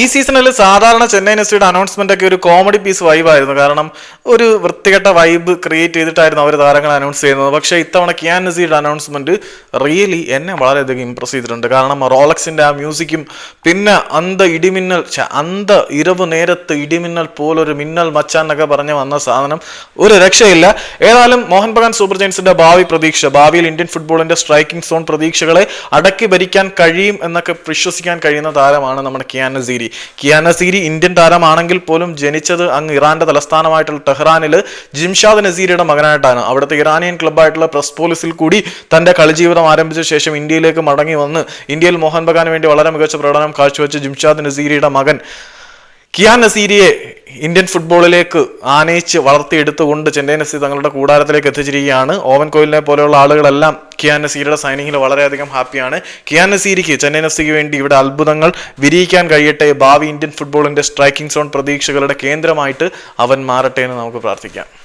ഈ സീസണിൽ സാധാരണ ചെന്നൈ നെസ്റ്റിയുടെ അനൗൺസ്മെന്റ് ഒക്കെ ഒരു കോമഡി പീസ് വൈബായിരുന്നു കാരണം ഒരു വൃത്തികെട്ട വൈബ് ക്രിയേറ്റ് ചെയ്തിട്ടായിരുന്നു അവർ താരങ്ങളെ അനൗൺസ് ചെയ്യുന്നത്. പക്ഷേ ഇത്തവണ കിയാൻ നസീയുടെ അനൗൺസ്മെന്റ് റിയലി എന്നെ വളരെയധികം ഇംപ്രസ് ചെയ്തിട്ടുണ്ട്. കാരണം റോളക്സിന്റെ ആ മ്യൂസിക്കും പിന്നെ അന്ത ഇടിമിന്നൽ അന്ത ഇരവ് നേരത്ത് ഇടിമിന്നൽ പോലൊരു മിന്നൽ മച്ചാൻ എന്നൊക്കെ പറഞ്ഞ് വന്ന സാധനം ഒരു രക്ഷയില്ല. ഏതായാലും മോഹൻ ബഗാൻ സൂപ്പർ ജയൻസിന്റെ ഭാവി പ്രതീക്ഷ ഭാവിയിൽ ഇന്ത്യൻ ഫുട്ബോളിന്റെ സ്ട്രൈക്കിംഗ് സോൺ പ്രതീക്ഷകളെ അടക്കി ഭരിക്കാൻ കഴിയും എന്നൊക്കെ വിശ്വസിക്കാൻ കഴിയുന്ന താരമാണ് നമ്മുടെ കിയാൻ നസീരി കിയാൻ നസീരി ഇന്ത്യൻ താരമാണെങ്കിൽ പോലും ജനിച്ചത് അങ്ങ് ഇറാന്റെ തലസ്ഥാനമായിട്ടുള്ള ടെഹ്റാനിൽ ജിംഷാദ് നസീരിയുടെ മകനായിട്ടാണ്. അവിടുത്തെ ഇറാനിയൻ ക്ലബ്ബായിട്ടുള്ള പ്രസ് പോളിസിൽ കൂടി തന്റെ കളിജീവിതം ആരംഭിച്ച ശേഷം ഇന്ത്യയിലേക്ക് മടങ്ങി വന്ന് ഇന്ത്യയിൽ മോഹൻ ബഗാന് വേണ്ടി വളരെ മികച്ച പ്രകടനം കാഴ്ചവെച്ച ജിംഷാദ് നസീരിയുടെ മകൻ കിയാൻ നസീരിയെ ഇന്ത്യൻ ഫുട്ബോളിലേക്ക് ആനയിച്ച് വളർത്തിയെടുത്തുകൊണ്ട് ചെന്നൈയിൻ എഫ് സി തങ്ങളുടെ കൂടാരത്തിലേക്ക് എത്തിച്ചിരിക്കുകയാണ്. ഓവൻ കോയിലിനെ പോലെയുള്ള ആളുകളെല്ലാം കിയാൻ നസീരിയുടെ സൈനിങ്ങിൽ വളരെയധികം ഹാപ്പിയാണ്. കിയാൻ നസീരിക്ക് ചെന്നൈ എഫ് സിക്ക് വേണ്ടി ഇവിടെ അത്ഭുതങ്ങൾ വിരിയിക്കാൻ കഴിയട്ടെ. ഭാവി ഇന്ത്യൻ ഫുട്ബോളിന്റെ സ്ട്രൈക്കിംഗ് സോൺ പ്രതീക്ഷകളുടെ കേന്ദ്രമായിട്ട് അവൻ മാറട്ടെ എന്ന് നമുക്ക് പ്രാർത്ഥിക്കാം.